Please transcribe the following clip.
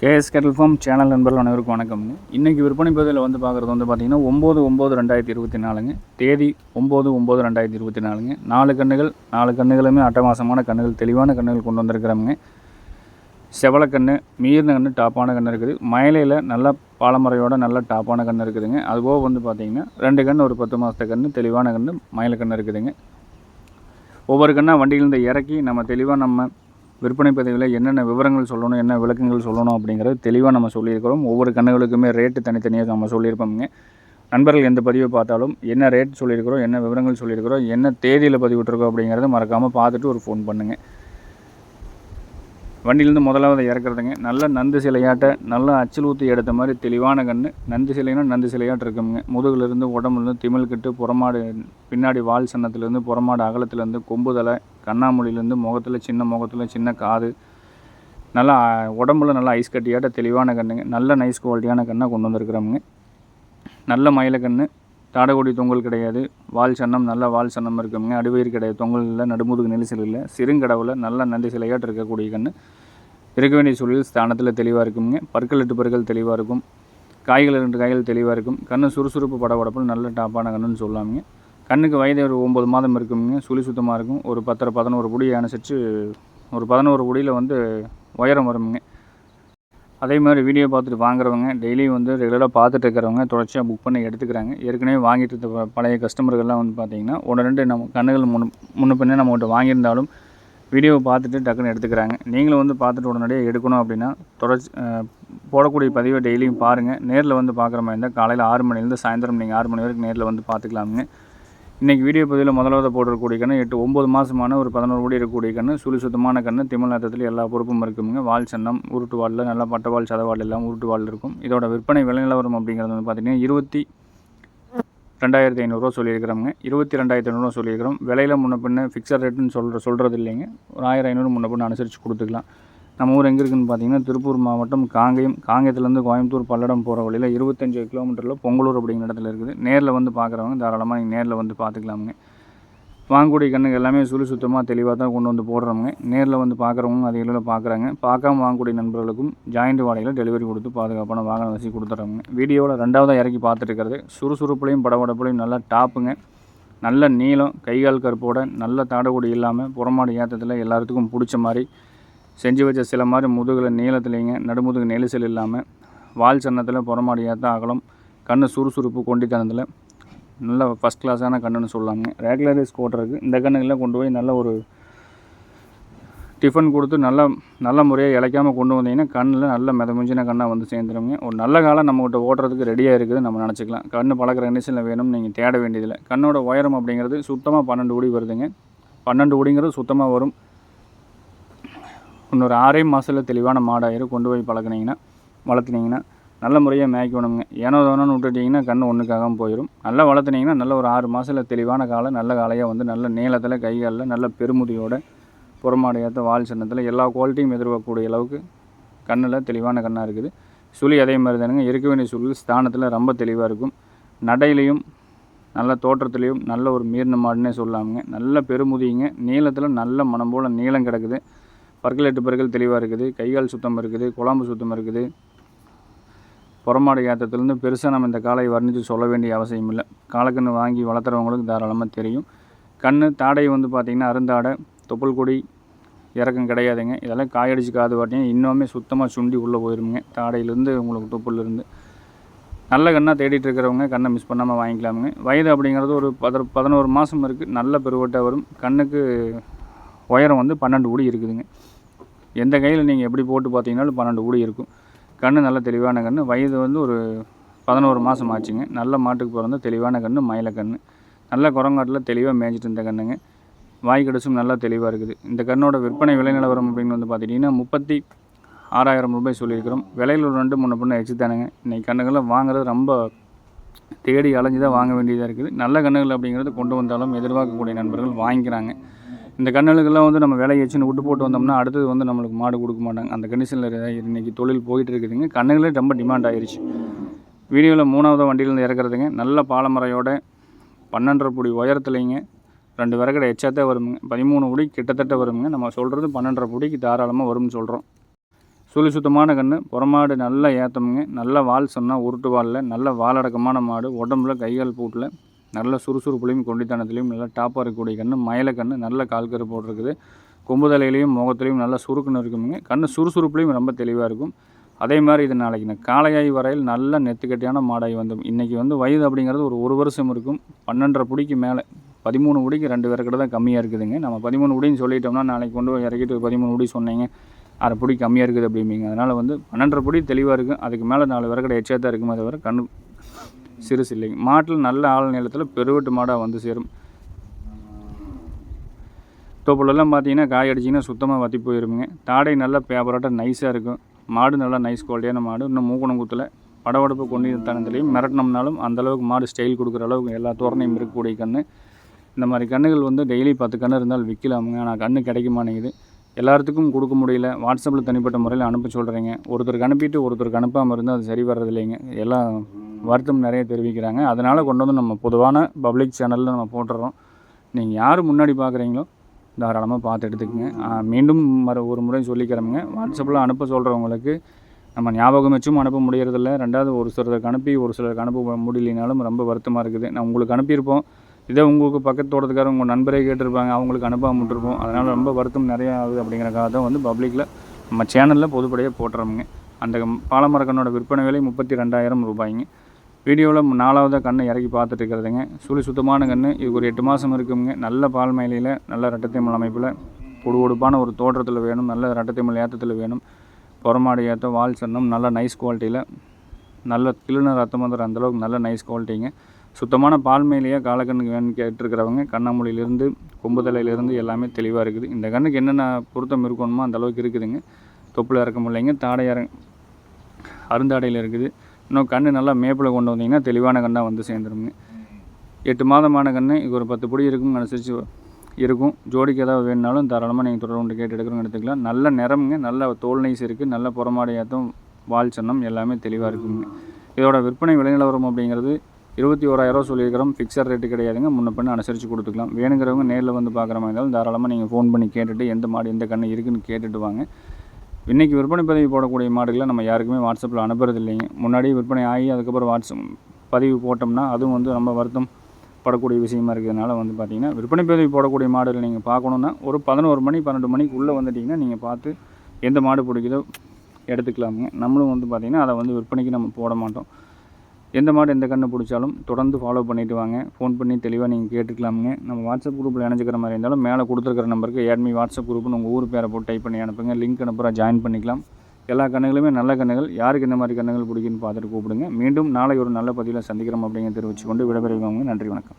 KS கேட்டல் form channel நண்பர்கள் அனைவருக்கும் வணக்கம்ங்க இன்றைக்கி விற்பனை பதிவில் வந்து பார்க்குறது வந்து பார்த்திங்கன்னா ஒம்பது ஒம்பது ரெண்டாயிரத்தி இருபத்தி நாலுங்க. தேதி ஒம்பது ஒம்பது ரெண்டாயிரத்தி இருபத்தி நாலுங்க. நாலு கண்ணுகள் நாலு கண்ணுகளுமே அட்டமாசமான கண்ணுகள் தெளிவான கண்ணுகள் கொண்டு வந்திருக்கிறோமுங்க செவலக்கண்ணு மீறின கண்ணு டாப்பான கண்ணு இருக்குது. மயிலையில் நல்ல பாலமரையோட நல்ல டாப்பான கண்ணு இருக்குதுங்க. அதுபோக வந்து பார்த்திங்கன்னா ரெண்டு கண் ஒரு பத்து மாதத்து கண்ணு தெளிவான கண்ணு மயில கண்ணு இருக்குதுங்க. ஒவ்வொரு கண்ணாக வண்டியிலேருந்து இறக்கி நம்ம தெளிவாக நம்ம விற்பனை பதிவில் என்னென்ன விவரங்கள் சொல்லணும் என்ன விளக்கங்கள் சொல்லணும் அப்படிங்கிறது தெளிவாக நம்ம சொல்லியிருக்கிறோம். ஒவ்வொரு கண்ணுகளுக்குமே ரேட்டு தனித்தனியாக நம்ம சொல்லியிருப்போம்ங்க. நண்பர்கள் எந்த பதிவை பார்த்தாலும் என்ன ரேட் சொல்லியிருக்கிறோம் என்ன விவரங்கள் சொல்லியிருக்கிறோம் என்ன தேதியில் பதிவிட்டுருக்கோம் அப்படிங்கிறத மறக்காமல் பார்த்துட்டு ஒரு ஃபோன் பண்ணுங்கள் வண்டியிலேருந்து முதலாவது இறக்குறதுங்க. நல்ல நந்து சிலையாட்ட நல்ல அச்சில் ஊற்றி எடுத்த மாதிரி தெளிவான கன்று நந்து சிலைனா நந்து சிலையாட்ட இருக்குங்க முதுகுலேருந்து உடம்புலேருந்து திமிழ் கட்டு புறமாடு பின்னாடி வால் சன்னத்துலேருந்து புறமாடு அகலத்துலேருந்து கொம்புதலை கண்ணாமொழியிலேருந்து முகத்தில் சின்ன முகத்தில் சின்ன காது. நல்லா உடம்புல நல்லா ஐஸ் கட்டியாட்ட தெளிவான கண்ணுங்க. நல்ல நைஸ் குவாலிட்டியான கண்ணாக கொண்டு வந்திருக்கிறோமுங்க. நல்ல மயில கன்று தாடகொடி தொங்கல் கிடையாது. வால் சன்னம் நல்ல வால் சன்னம் இருக்குங்க அடிவயிறு கிடையாது. தொங்கலில் நடுமுதுகு நெரிசல் இல்லை. சிறுங்கடவுல நல்ல நந்தி சிலையாட்டு இருக்கக்கூடிய கன்று இருக்க வேண்டிய சூழல் ஸ்தானத்தில் தெளிவாக இருக்குங்க பற்கள் எட்டு பற்கள் தெளிவாக இருக்கும். காய்கள் ரெண்டு காய்கள் தெளிவாக இருக்கும். கண்ணு சுறுசுறுப்பு படபடப்பில் நல்ல டாப்பான கண்ணுன்னு சொல்லலாமுங்க கண்ணுக்கு வயது ஒரு ஒம்பது மாதம் இருக்குங்க சுழி சுத்தமாக இருக்கும். ஒரு பத்தரை பதினோரு புடி அனுசரித்து ஒரு பதினோரு புடியில் வந்து உயரம் வருமுங்க அதே மாதிரி வீடியோ பார்த்துட்டு வாங்குறவங்க டெய்லியும் வந்து ரெகுலராக பார்த்துட்டு இருக்கிறவங்க தொடர்ச்சியாக புக் பண்ணி எடுத்துக்கிறாங்க. ஏற்கனவே வாங்கிட்டு இருந்த பழைய கஸ்டமர்கள்லாம் வந்து பார்த்தீங்கன்னா ஒன்று ரெண்டு நம்ம கண்ணுகள் முன் முன்ன பின்னே நம்மகிட்ட வாங்கியிருந்தாலும் வீடியோவை பார்த்துட்டு டக்குன்னு எடுத்துக்கிறாங்க. நீங்களும் வந்து பார்த்துட்டு உடனடியாக எடுக்கணும் அப்படின்னா தொடர்ச்சி போடக்கூடிய பதிவை டெய்லியும் பாருங்கள் நேரில் வந்து பார்க்குற மாதிரி இருந்தால் காலையில் ஆறு மணிலேருந்து சாயந்தரம் நீங்கள் ஆறு மணி வரைக்கும் நேரில் வந்து பார்த்துக்கலாமுங்க. இன்றைக்கி வீடியோ பதிவில் முதலாவது போடுறக்கூடிய கண்ணு எட்டு ஒம்பது மாதமான ஒரு பதினோரு கோடி இருக்கக்கூடிய கண்ணு சுழி சுத்தமான கன்று திமிழ் நேரத்தில் எல்லா பொறுப்பும் இருக்குங்க. வால் சன்னம் உருட்டு வாலில் நல்லா பட்டவால் சதவால் எல்லாம் உருட்டு வால் இருக்கும். இதோட விற்பனை விலை நிலவரம் அப்படிங்கிறது வந்து பார்த்திங்கன்னா இருபத்தி ரெண்டாயிரத்தி ஐநூறுரூவா சொல்லியிருக்கிறோங்க இருபத்தி ரெண்டாயிரத்தி ஐநூறுரூவா சொல்லியிருக்கிறோம். விலையில் முன்ன பின்ன ஃபிக்ஸட் ரேட்டுன்னு சொல்கிற சொல்கிறது இல்லைங்க ஒரு ஆயிரம் ஐநூறு முன்ன பின்ன அனுசரித்து கொடுத்துக்கலாம். நம்ம ஊர் எங்கே இருக்குதுன்னு பார்த்தீங்கன்னா திருப்பூர் மாவட்டம் காங்கேயம் காங்கேயத்துலேருந்து கோயம்புத்தூர் பல்லடம் போகிற வழியில் இருபத்தஞ்சு கிலோமீட்டரில் பொங்கலூர் அப்படிங்கிற இடத்துல இருக்குது. நேரில் வந்து பார்க்குறவங்க தாராளமாக நீங்கள் நேரில் வந்து பார்த்துக்கலாமுங்க வாங்கக்கூடிய கண்ணுங்க எல்லாமே சுழி சுத்தமாக தெளிவாக தான் கொண்டு வந்து போடுறவங்க நேரில் வந்து பார்க்குறவங்க அதிகளில் பார்க்குறாங்க பார்க்காம வாங்கக்கூடிய நண்பர்களுக்கும் ஜாயிண்ட் வாடகையில் டெலிவரி கொடுத்து பாதுகாப்பான வாகன வசதி கொடுத்துட்றவங்க வீடியோவில் ரெண்டாவதாக இறக்கி பார்த்துட்டுருக்கிறது சுறுசுறுப்புலையும் படபடப்புலையும் நல்லா டாப்புங்க. நல்ல நீளம் கைகால் கருப்போட நல்ல தாடகுடி இல்லாமல் புறமாடு ஏற்றத்தில் எல்லாத்துக்கும் பிடிச்ச மாதிரி செஞ்சு வச்ச சில மாதிரி முதுகில் நீளத்துலேங்க நடுமுதுகு நெலிசல் இல்லாமல் வால் சன்னத்தில் புறமாடியாக ஏற்ற அகலம் கண் சுறுசுறுப்பு கொண்டித்தனத்தில். நல்ல ஃபஸ்ட் கிளாஸான கண்ணுன்னு சொல்லலாங்க ரெகுலரைஸ் கோட்டருக்கு இந்த கண்ணுகளில் கொண்டு போய் நல்ல ஒரு டிஃபன் கொடுத்து நல்ல நல்ல முறையாக இழைக்காமல் கொண்டு வந்தீங்கன்னா கண்ணில் நல்ல மிதமிஞ்சின கண்ணாக வந்து சேர்ந்துருங்க. ஒரு நல்ல காலம் நம்மகிட்ட ஓட்டுறதுக்கு ரெடியாக இருக்குது. நம்ம நினச்சிக்கலாம். கண்ணு பழக்கிற கண்டிஷனில் வேணும்னு நீங்கள் தேட வேண்டியதில்லை. கண்ணோட உயரம் அப்படிங்கிறது சுத்தமாக பன்னெண்டு ஓடி வருதுங்க. பன்னெண்டு ஓடிங்கிறது சுத்தமாக வரும். இன்னொரு ஆறே மாதத்தில் தெளிவான மாடாயிரும் கொண்டு போய் பழக்கினீங்கன்னா வளர்த்துனீங்கன்னா நல்ல முறையாக மேய்க்கணுங்க. ஏனோ தானோன்னு விட்டுட்டிங்கன்னா கண் ஒன்றுக்காகாமல் போயிடும் நல்லா வளர்த்துனீங்கன்னா நல்ல ஒரு ஆறு மாதத்தில் தெளிவான காலை நல்ல காலையாக வந்து நல்ல நீளத்தில் கைகாலில் நல்ல பெருமுதியோட புறமாடு ஏற்ற வால் சின்னத்தில் எல்லா குவாலிட்டியும் எதிர்பார்க்கக்கூடிய அளவுக்கு கண்ணில் தெளிவான கண்ணாக இருக்குது. சுழி அதே மாதிரி தானுங்க. இருக்க வேண்டிய சுழி ஸ்தானத்தில் ரொம்ப தெளிவாக இருக்கும். நடையிலையும் நல்ல தோற்றத்துலேயும் நல்ல ஒரு மீறின மாடுன்னே சொல்லாமங்க நல்ல பெருமுதிங்க நீளத்தில் நல்ல மனம் போல் நீளம் கிடக்குது. பற்கள் எட்டு பற்கள் தெளிவாக இருக்குது. கைகால் சுத்தம் இருக்குது. குழம்பு சுத்தம் இருக்குது. புறமாடு ஏற்றத்துலேருந்து பெருசாக நம்ம இந்த காலை வர்ணித்து சொல்ல வேண்டிய அவசியம் இல்லை. காலக்கன்று வாங்கி வளர்த்துறவங்களுக்கு தாராளமாக தெரியும். கண் தாடை வந்து பார்த்திங்கன்னா அருந்தாடை தொப்புள் கொடி இறக்கம் கிடையாதுங்க. இதெல்லாம் காயடிச்சு காது வாட்டியும் இன்னுமே சுத்தமாக சுண்டி உள்ளே போயிருங்க தாடையிலேருந்து உங்களுக்கு தொப்புள்லேருந்து. நல்ல கண்ணாக தேடிட்டு இருக்கிறவங்க கண்ணை மிஸ் பண்ணாமல் வாங்கிக்கலாமுங்க. வயது அப்படிங்கிறது ஒரு பத பதினோரு மாதம் இருக்குது நல்ல பெருவட்டாக வரும். கண்ணுக்கு உயரம் வந்து பன்னெண்டு ஊடி இருக்குதுங்க. எந்த கையில் நீங்கள் எப்படி போட்டு பார்த்தீங்கன்னாலும் பன்னெண்டு ஊடி இருக்கும். கன்று நல்ல தெளிவான கன்று வயது வந்து ஒரு பதினோரு மாதம் ஆச்சுங்க. நல்ல மாட்டுக்கு பிறந்த தெளிவான கன்று மயில கன்று நல்ல குரங்காட்டில் தெளிவாக மேய்ஞ்சிட்டு இருந்த கண்ணுங்க. வாய் கடிச்சும் நல்லா தெளிவாக இருக்குது. இந்த கண்ணோட விற்பனை விலை நிலவரம் அப்படின்னு வந்து பார்த்துட்டிங்கன்னா முப்பத்தி ஆறாயிரம் ரூபாய் சொல்லியிருக்கிறோம். விலையில் ஒரு ரெண்டு மூணு பொண்ணு எச்சு தானுங்க. இன்றைக்கி கண்ணுகள்லாம் வாங்குறது ரொம்ப தேடி அலைஞ்சு தான் வாங்க வேண்டியதாக இருக்குது. நல்ல கண்ணுகள் அப்படிங்கிறது கொண்டு வந்தாலும் எதிர்பார்க்கக்கூடிய நண்பர்கள் வாங்கிக்கிறாங்க. இந்த கண்ணலுக்கெல்லாம் வந்து நம்ம விலை வச்சுன்னு விட்டு போட்டு வந்தோம்னா அடுத்தது வந்து நம்மளுக்கு மாடு கொடுக்க மாட்டாங்க. அந்த கண்டிஷனில் இன்றைக்கி தொழில் போயிட்டு இருக்குதுங்க. கண்ணுகளே ரொம்ப டிமாண்ட் ஆகிருச்சு வீடியோவில் மூணாவது வண்டியிலேருந்து இறக்குறதுங்க. நல்ல பாலமரையோட பன்னெண்டரை புடி உயரத்துலைங்க. ரெண்டு விறகடை எச்சாத்தே வருங்க பதிமூணு புடி கிட்டத்தட்ட வருங்க நம்ம சொல்கிறது பன்னெண்டரை பொடிக்கு தாராளமாக வரும்னு சொல்கிறோம் சுழி சுத்தமான கன்று புறமாடு நல்லா ஏற்றமுங்க நல்ல வால் சொன்னால் உருட்டு வாலில். நல்ல வாலடக்கமான மாடு. உடம்புல கைகால் பூட்டில். நல்ல சுறுசுறுப்புலையும் கொண்டித்தனத்துலையும் நல்லா டாப்பாக இருக்கக்கூடிய கன்று மயில கன்று நல்ல கால்கரு போட்டிருக்குது. கொம்பு தலையிலையும் முகத்துலையும் நல்லா சுருக்குன்னு இருக்குமுங்க. கன்று சுறுசுறுப்புலையும் ரொம்ப தெளிவாக இருக்கும். அதே மாதிரி இது நாளைக்கு நான் காளையாய் வரையில் நல்ல நெத்துக்கட்டியான மாடாய் வந்து இன்றைக்கி வந்து வயது அப்படிங்கிறது ஒரு ஒரு வருஷம் இருக்கும். பன்னெண்டரை பிடிக்கு மேலே. பதிமூணு முடிக்கு ரெண்டு பேருக்கிட்ட தான் கம்மியாக இருக்குதுங்க. நம்ம பதிமூணு முடின்னு சொல்லிட்டோம்னா நாளைக்கு கொண்டு போய் இறக்கிட்டு பதிமூணு முடி சொன்னீங்க. அரை பிடி கம்மியாக இருக்குது அப்படிம்பிங்க. அதனால் வந்து பன்னெண்டரை பிடி தெளிவாக இருக்கும் அதுக்கு மேலே நாலு பேருக்கிட்ட எச்சா தான் இருக்குமே தவிர கண் சிறு சில்லிங் மாட்டில் நல்ல ஆள் நிலத்தில் பெருவெட்டு மாடாக வந்து சேரும். தோப்புலெல்லாம் பார்த்தீங்கன்னா காய் அடிச்சிங்கன்னா சுத்தமாக வற்றி போயிருமுங்க. தாடை நல்லா பேப்பராட்டம் நைஸாக இருக்கும். மாடு நல்லா நைஸ் குவாலிட்டியான மாடு. இன்னும் மூக்கணம் குத்தில். படவடப்பு கொண்டு தனத்துலேயும் மிரட்டினோம்னாலும் அந்தளவுக்கு மாடு ஸ்டைல் கொடுக்குற அளவுக்கு எல்லா தோரணையும் இருக்கக்கூடிய கன்று இந்த மாதிரி கன்றுகள் வந்து டெய்லி பத்து கன்று இருந்தால் விற்கலாமுங்க ஆனால் கன்று கிடைக்க மாட்டேங்குது. எல்லாத்துக்கும் கொடுக்க முடியல. வாட்ஸ்அப்பில் தனிப்பட்ட முறையில் அனுப்ப சொல்கிறீங்க ஒருத்தருக்கு அனுப்பிட்டு ஒருத்தருக்கு அனுப்பாமல் இருந்தால் அது சரி வர்றது இல்லைங்க எல்லாம் வருத்தம் நிறைய தெரிவிக்கிறாங்க. அதனால் கொண்டு வந்து நம்ம பொதுவான பப்ளிக் சேனலில் நம்ம போட்டுறோம். நீங்கள் யார் முன்னாடி பார்க்குறீங்களோ தாராளமாக பார்த்து எடுத்துக்கோங்க. மீண்டும் மறு ஒரு முறை சொல்லிக்கிறோமுங்க வாட்ஸ்அப்பில் அனுப்ப சொல்கிறவங்களுக்கு நம்ம ஞாபகம் வச்சும் அனுப்ப முடியறதில்ல. ரெண்டாவது ஒரு சிலருக்கு அனுப்பி ஒரு சிலருக்கு அனுப்ப முடியலனாலும் ரொம்ப வருத்தமாக இருக்குது. நான் உங்களுக்கு அனுப்பியிருப்போம். இதே உங்களுக்கு பக்கத்து உங்கள் நண்பரே கேட்டிருப்பாங்க. அவங்களுக்கு அனுப்பாமட்டிருப்போம் அதனால் ரொம்ப வருத்தம் நிறையா ஆகுது அப்படிங்கிறக்காக தான் வந்து பப்ளிக்கில் நம்ம சேனலில் பொதுப்படையாக போட்டுறோமுங்க. அந்த பாலமரக்கண்ணோட விற்பனை விலை முப்பத்தி ரெண்டாயிரம் ரூபாய்ங்க. வீடியோவில் நாலாவதாக கண்ணை இறக்கி பார்த்துட்டு இருக்கிறதுங்க. சுழி சுத்தமான கன்று இதுக்கு ஒரு எட்டு மாதம் இருக்குங்க. நல்ல பால் மயிலையில் நல்ல ரெட்டத்தைமல் அமைப்பில் பொடு பொடுப்பான ஒரு தோற்றத்தில் வேணும். நல்ல ரெட்டத்தைமல் ஏற்றத்தில் வேணும். புறமாடு ஏற்ற வால் சன்னம் நல்ல நைஸ் குவாலிட்டியில் நல்ல கிளுன ரத்தம் வந்துடுற அந்தளவுக்கு நல்ல நைஸ் குவாலிட்டிங்க சுத்தமான பால் மேலேயே காலக்கண்ணுக்கு வேணும்னு கேட்டிருக்கிறவங்க கண்ணாமொழியிலேருந்து கொம்பு தலையிலேருந்து எல்லாமே தெளிவாக இருக்குது. இந்த கண்ணுக்கு என்னென்ன பொருத்தம் இருக்கணுமோ அந்தளவுக்கு இருக்குதுங்க. தொப்பில் இறக்க முடியலைங்க. தாடை இற அருந்தாடையில் இருக்குது. இன்னும் கன்று நல்லா மேப்பில் கொண்டு வந்தீங்கன்னா தெளிவான கண்ணாக வந்து சேர்ந்துருங்க எட்டு மாதமான கன்று இது ஒரு பத்து பொடி இருக்கும் அனுசரித்து இருக்கும். ஜோடிக்கு ஏதாவது வேணுனாலும் தாராளமாக நீங்கள் தொடர்பு கொண்டு கேட்டு எடுக்கிறோங்க எடுத்துக்கலாம். நல்ல நிறமுங்க நல்ல தோல் நைஸ் இருக்குது நல்ல புறமாடு வால் சன்னம் எல்லாமே தெளிவாக இருக்குங்க. இதோட விற்பனை விலைநிலவரம் அப்படிங்கிறது இருபத்தி ஓராயிரரூவா சொல்லியிருக்கிறோம். ஃபிக்ஸட் ரேட்டு கிடையாதுங்க. முன்ன பண்ணி அனுசரித்து கொடுத்துக்கலாம். வேணுங்கிறவங்க நேரில் வந்து பார்க்குற மாதிரி இருந்தாலும் தாராளமாக நீங்கள் ஃபோன் பண்ணி கேட்டுட்டு எந்த மாடு எந்த கண்ணு இருக்குன்னு கேட்டுட்டு வாங்க. இன்றைக்கி விற்பனை பதிவு போடக்கூடிய மாடுகளை நம்ம யாருக்குமே வாட்ஸ்அப்பில் அனுப்புறது இல்லைங்க முன்னாடி விற்பனை ஆகி அதுக்கப்புறம் வாட்ஸ்அப் பதிவு போட்டோம்னா அதுவும் வந்து ரொம்ப வருத்தம் படக்கூடிய விஷயமா இருக்கிறதுனால வந்து பார்த்திங்கன்னா விற்பனை பதிவு போடக்கூடிய மாடுகள் நீங்கள் பார்க்கணுன்னா ஒரு பதினோரு மணி பன்னெண்டு மணிக்குள்ளே வந்துட்டிங்கன்னா நீங்கள் பார்த்து எந்த மாடு பிடிக்குதோ எடுத்துக்கலாமுங்க. நம்மளும் வந்து பார்த்திங்கன்னா அதை வந்து விற்பனைக்கு நம்ம போட மாட்டோம். எந்த மாடு எந்த கண்ணை பிடிச்சாலும் தொடர்ந்து ஃபாலோ பண்ணிவிட்டு வாங்க. ஃபோன் பண்ணி தெளிவாக நீங்கள் கேட்டுக்கலாமுங்க. நம்ம வாட்ஸ்அப் குரூப்பில் இணைஞ்சிக்கிற மாதிரி இருந்தாலும் மேலே கொடுத்துருக்கிற நம்பருக்கு ஏட்மி வாட்ஸ்அப் குரூப்னு உங்கள் ஊர் பேரை போட்டு டைப் பண்ணி அனுப்புங்க. லிங்க் அனுப்புகிறா ஜாயின் பண்ணிக்கலாம். எல்லா கண்ணுகளுமே நல்ல கண்ணுகள். யாருக்கு இந்த மாதிரி கண்ணுகள் பிடிக்குன்னு பார்த்துட்டு கூப்பிடுங்க. மீண்டும் நாளை ஒரு நல்ல பதிவில் சந்திக்கிறோம் அப்படிங்கிற தெரிவிச்சுக்கொண்டு விடைபெறுவாங்க நன்றி வணக்கம்.